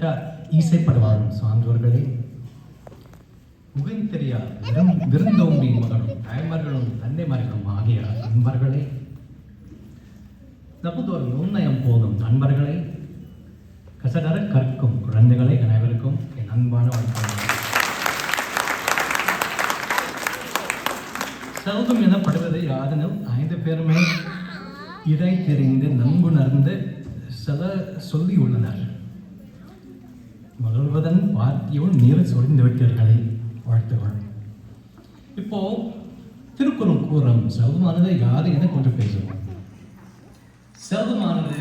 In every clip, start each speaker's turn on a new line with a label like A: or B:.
A: மதிக்கத்தக்க ஈசைப்படுவாரும் சான்றோர்களே முகந்தெரியா விரும் விருந்தோம்பி மகனும் தாய்மார்களும் தந்தைமார்களும் ஆகிய அன்பர்களே. தப்புதோர் நுண்ணயம் போதும் நண்பர்களே கசடர கற்கும் குழந்தைகளை அனைவருக்கும் என் அன்பான வணக்கம் சௌதம் எனப்படுவது யாதனும் ஐந்து பேருமே இடை தெரிந்து நன்குணர்ந்து சில சொல்லியுள்ளனர் மலர்வதன் பார்த்தியோடு நீர் சொரிந்து விட்டீர்களே வாழ்த்துகள். இப்போ திருக்குறள் கூறும் செல்வமானது யாரு என கொண்டு பேசுவோம். செல்வமானது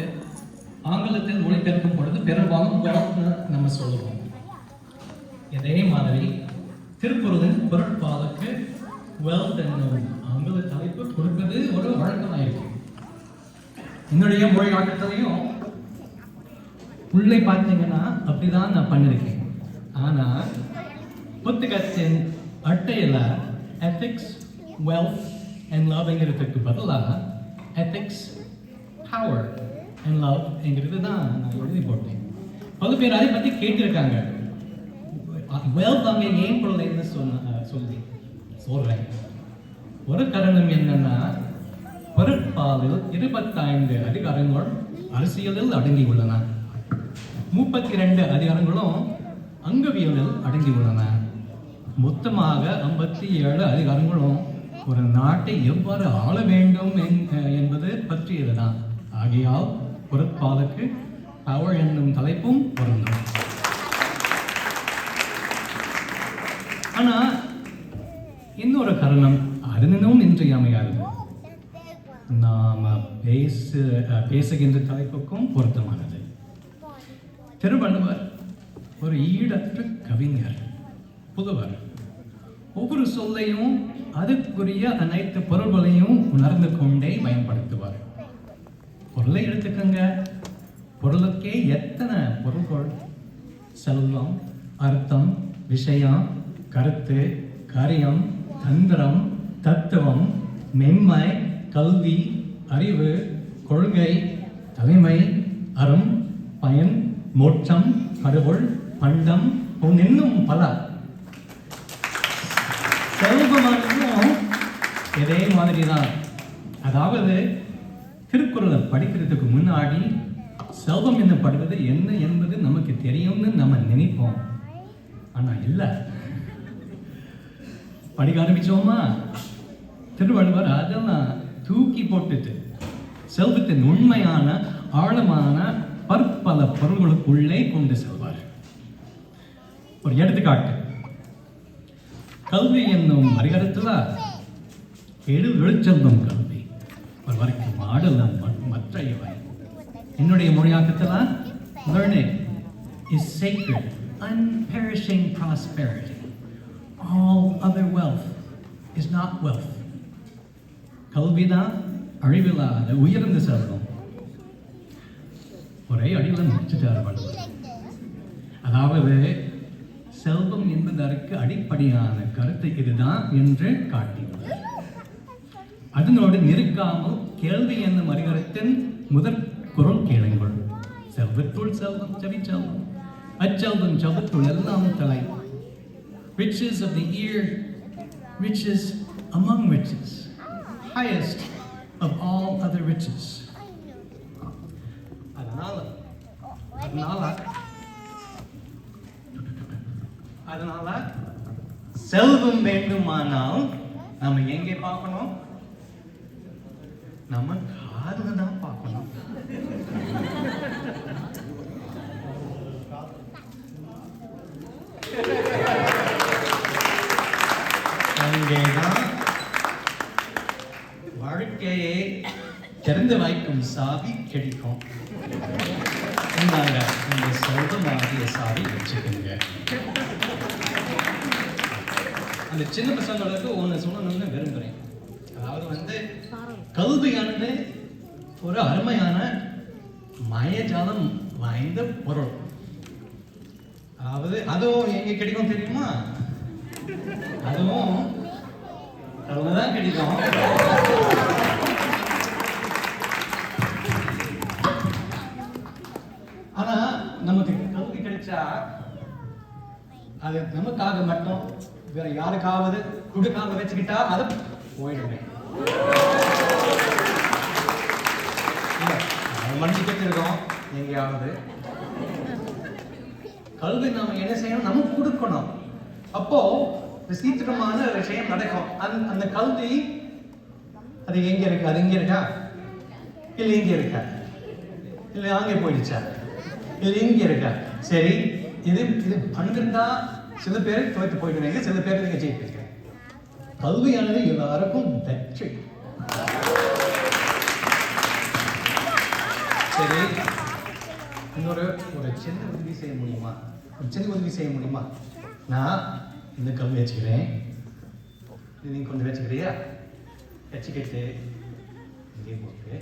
A: ஆங்கிலத்தில் மொழிபெயர்க்கும் பொழுது பெரும்பாலும் wealth-னு நம்ம சொல்லுவோம். இதே மாதிரி திருக்குறளின் பொருட்பாலுக்கு வெல்த் என்னும் ஆங்கில தலைப்பு கொடுப்பது ஒரு வழக்கமாயிருக்கும் என்னுடைய மொழியாட்டத்திலையும் உள்ளே பார்த்தீங்கன்னா அப்படிதான் நான் பண்ணியிருக்கேன் ஆனால் புத்தகத்தின் அட்டையில் எத்திக்ஸ் வெல்த் அண்ட் லவ்ங்கிறதுக்கு பதிலாக எத்திக்ஸ் பவர் அண்ட் லவ் என்கிறது தான் நான் எழுதி போட்டேன். பல பேர் அதை பற்றி கேட்டிருக்காங்க. வெல்த் அங்கே ஏன் பொருளைன்னு சொன்ன சொல்லி சொல்கிறேன் ஒரு காரணம் என்னன்னா பொருட்பாலில் இருபத்தைந்து அதிகாரங்கள் அரசியலில் அடங்கி உள்ளன முப்பத்தி ரெண்டு அதிகாரங்களும் அங்கவியலில் அடங்கியுள்ளன மொத்தமாக ஐம்பத்தி ஏழு அதிகாரங்களும் ஒரு நாட்டை எவ்வாறு ஆள வேண்டும் என்பது பற்றியதுதான். ஆகையால் பொருட்பாலுக்கு அவள் என்னும் தலைப்பும் பொருந்தும். ஆனா இன்னொரு காரணம் அதனும் இன்றியமையாது நாம பேசு பேசுகின்ற தலைப்புக்கும் பொருத்தமானது. திருவள்ளுவர் ஒரு ஈடற்ற கவிஞர் புதுவர் ஒவ்வொரு சொல்லையும் அதுக்குரிய அனைத்து பொருள்களையும் உணர்ந்து கொண்டே பயன்படுத்துவார் பொருளை எடுத்துக்கங்க பொருளுக்கே எத்தனை பொருள்கள் செல்வம் அர்த்தம் விஷயம் கருத்து காரியம் தந்திரம் தத்துவம் மென்மை கல்வி அறிவு கொள்கை தலைமை அறம் பயன் மோட்சம் கடவுள் பண்டம் அவன் இன்னும் பல. செல்வமானதும் இதே மாதிரி தான் அதாவது திருக்குறளை படிக்கிறதுக்கு முன்னாடி செல்வம் என்னப்படுவது என்ன என்பது நமக்கு தெரியும்னு நம்ம நினைப்போம். ஆனால் இல்லை. படிக்க ஆரம்பிச்சோமா? திருவள்ளுவர் அதெல்லாம் தூக்கி போட்டுட்டு செல்வத்தின் உண்மையான ஆழமான பற்பல பொருள்களுக்குள்ளே கொண்டு செல்வார் ஒரு எடுத்துக்காட்டு. கல்வி என்னும் அதிகாரத்துல கெடு வெளிச்செல்வம் கல்வி. ஒருவருக்கு மாடலம் மற்ற இவை. என்னுடைய மொழியாக்கத்துல learning is sacred unperishing prosperity. All other wealth is not wealth. கல்விதான் அழிவில்லாத உயர்ந்த செல்வம் ஒரே அடியில் முடிச்சுட்டார் வள்ளுவர் அதாவது செல்வம் என்பதற்கு அடிப்படையான கருத்து இதுதான் என்று காட்டியுள்ளார் அதனோடு நிற்காமல் கேள்வி என்னும் அறிகரத்தின் முதற் குரல் கேளுங்கள். செல்வத்துள் செல்வம் செவி செல்வம். அச்செல்வம் செவத்துள் எல்லாம் தலை. Riches of the ear riches among riches. Highest of all other riches. அதனால அதனால அதனால செல்வம் வேண்டுமானால் நம்ம எங்கே பார்க்கணும்? நம்ம காதுல தான் பார்க்கணும். திறந்து வைக்கும் சாவி கிடைக்கும். இந்த செல்வமாகிய சாவி வச்சுக்கோங்க. அந்த சின்ன பசங்களுக்கு ஒன்று சொல்லணும்னு விரும்புகிறேன் அதாவது வந்து கல்வியானது ஒரு அருமையான மயஜாலம் வாய்ந்த பொருள். அதாவது அதுவும் எங்க கிடைக்கும் தெரியுமா? அதுவும் அவங்கதான் கிடைக்கும். கிடைச்சா அது நமக்காக மட்டும் வேற யாருக்காவது கொடுக்காம வச்சுக்கிட்டா அது போயிடுமே. இல்ல, அதை இருக்கோம் எங்கேயாவது. கல்வி நம்ம என்ன செய்யணும்? நமக்கு கொடுக்கணும். அப்போ சீக்கிரமான விஷயம் நடக்கும். அந்த அந்த கல்வி அது எங்க இருக்கு? அது இங்க இருக்கா? இல்ல இங்க இருக்கா? இல்ல அங்கே போயிடுச்சா? நெருங்கி இருக்கார் சரி இது இது பன்னிருந்தா சில பேர் தோற்று போயிடுவீங்க சில பேர் நீங்க ஜெயிப்பீங்க. கல்வியானது எல்லாருக்கும் வெற்றி. சரி இன்னொரு ஒரு சின்ன உதவி செய்ய முடியுமா? ஒரு சின்ன உதவி செய்ய முடியுமா? நான் இந்த கல்வி வச்சுக்கிறேன். இது கொஞ்சம் வச்சுக்கிறியா? வச்சுக்கிட்டு இங்கே போட்டு.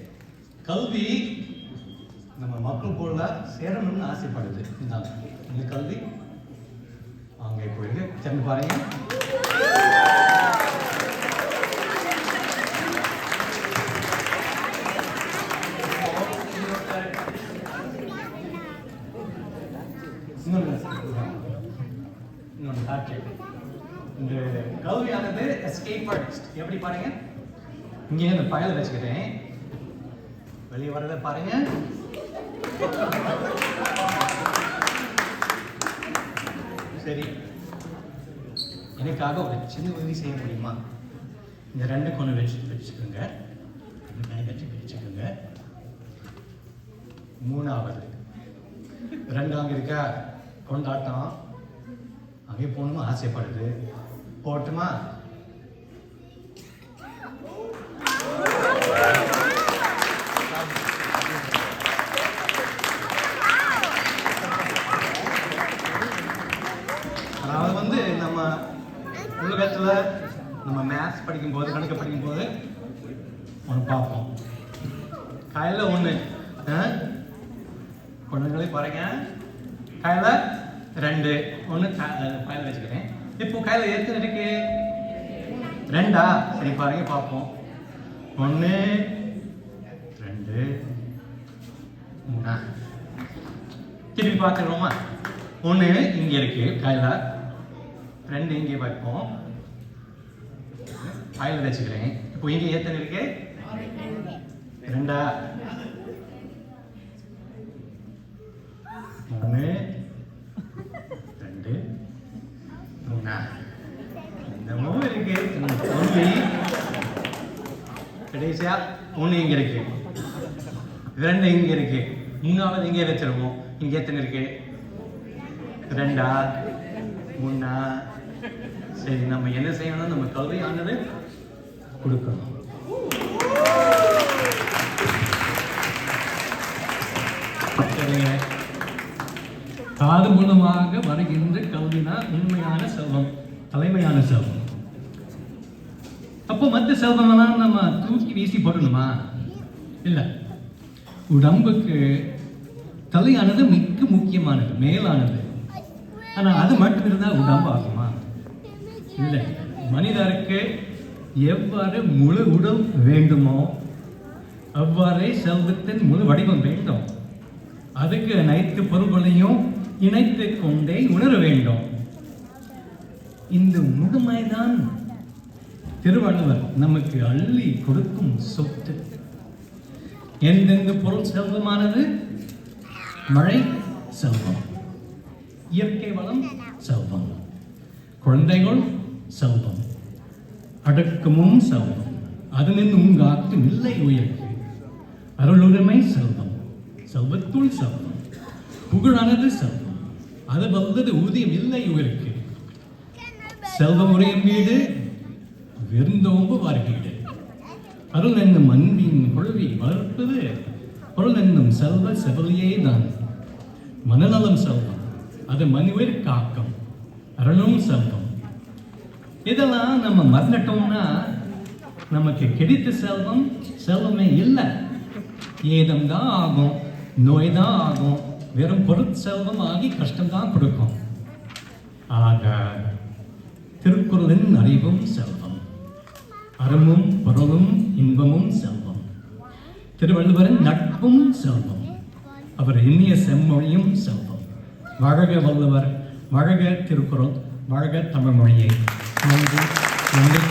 A: கல்வி நம்ம மக்கள் போல சேரணும்னு ஆசைப்படுது. இந்தாங்க இந்த கல்வி. அங்கே போயிருக்கு திரும்பி பாருங்க. இன்னொன்று இன்னொன்று காட்சி. இந்த கல்வியானது எஸ்கேப் ஆர்டிஸ்ட் எப்படி பாருங்க? இங்கே இந்த பயல வச்சுக்கிட்டேன். வெளியே வரதை பாருங்கள் சரி. எனக்காக ஒரு சின்ன உதவி செய்ய முடியுமா? இந்த ரெண்டு கொண்டு வச்சு வச்சுக்கோங்க. ரெண்டு வச்சுக்கோங்க. மூணாவது. ரெண்டாங்க இருக்கா? கொண்டாட்டம். அங்கே போகணுமா? ஆசைப்படுது. போட்டுமா உலகத்தில் நம்ம மேத்ஸ் படிக்கும்போது கணக்கு படிக்கும்போது ஒன்று பார்ப்போம். காலையில் ஒன்று குழந்தைங்களே பாருங்க. கையில ரெண்டு. ஒன்று கையில் வச்சுக்கிறேன். இப்போ கையில் எத்தனை இருக்கு? ரெண்டா? சரி பாருங்க பார்ப்போம். ஒன்று ரெண்டு மூணா. திருப்பி பார்த்துருவோமா? ஒன்று இங்கே இருக்கு கையில். ரெண்டு இங்கே வைப்போம். ஆயில் வச்சுக்கிறேன். இப்போ இங்கே எத்தனை இருக்கு? ரெண்டா மூணு. ரெண்டு. மூணா. இன்னமும் இருக்கு. ஒன்லி கடைசியா ஒன்று இங்க இருக்கு. ரெண்டு இங்க இருக்கு. மூணாவது இங்கே வச்சிருவோம். இங்க எத்தனை இருக்கு? ரெண்டா மூணா. சரி நம்ம என்ன செய்யணும் நம்ம கல்வியானது கொடுக்கணும். காது மூலமாக வருகின்ற கல்வினா உண்மையான செல்வம் தலைமையான செல்வம். அப்போ மற்ற செல்வமெல்லாம் நம்ம தூக்கி வீசி போடணுமா? இல்லை. உடம்புக்கு தலையானது மிக முக்கியமானது மேலானது. ஆனால் அது மட்டும் இருந்தால் உடம்பு ஆகுமா இல்லை. மனிதருக்கு எவ்வாறு முழு உடல் வேண்டுமோ அவ்வாறே செல்வத்தின் முழு வடிவம் வேண்டும். அதுக்கு அனைத்து பொருள்களையும் இணைத்து கொண்டே உணர வேண்டும். இந்த முழுமைதான் திருவள்ளுவர் நமக்கு அள்ளி கொடுக்கும் சொத்து. எந்தெந்த பொருள் செல்வமானது? மழை செல்வம் இயற்கை வளம் செல்வம் குழந்தைகள் செல்வம் அடக்கமும் செல்வம். அதனின் உங்காக்கு இல்லை உயர்க்கு அருளுரிமை செல்வம். செல்வத்துள் செல்வம். புகழானது செல்வம். அது வல்லது ஊதியம் இல்லை உயர்க்கு. செல்வம் வீடு விருந்தோம்பு வருகீடு அருள் என்னும் அன்பின் குழுவி வளர்ப்பது பொருள் என்னும் செல்வ செவலியே தான். மனநலம் செல்வம். அது மனிதர் காக்கம். அருளும் செல்வம். இதெல்லாம் நம்ம மறந்துட்டோம்னா நமக்கு கிடைத்த செல்வம் செல்வமே இல்லை. ஏதம் தான் ஆகும் நோய் தான் ஆகும். வெறும் பொருட்செல்வம் ஆகி கஷ்டம் தான் கொடுக்கும். ஆக திருக்குறளின் அறிவும் செல்வம். அறமும் பொருளும் இன்பமும் செல்வம். திருவள்ளுவரின் நட்பும் செல்வம். அவர் இனிய செம்மொழியும் செல்வம்.
B: வழக வள்ளுவர் வழக திருக்குறள் வழக தமிழ்மொழியை. 我们已我们的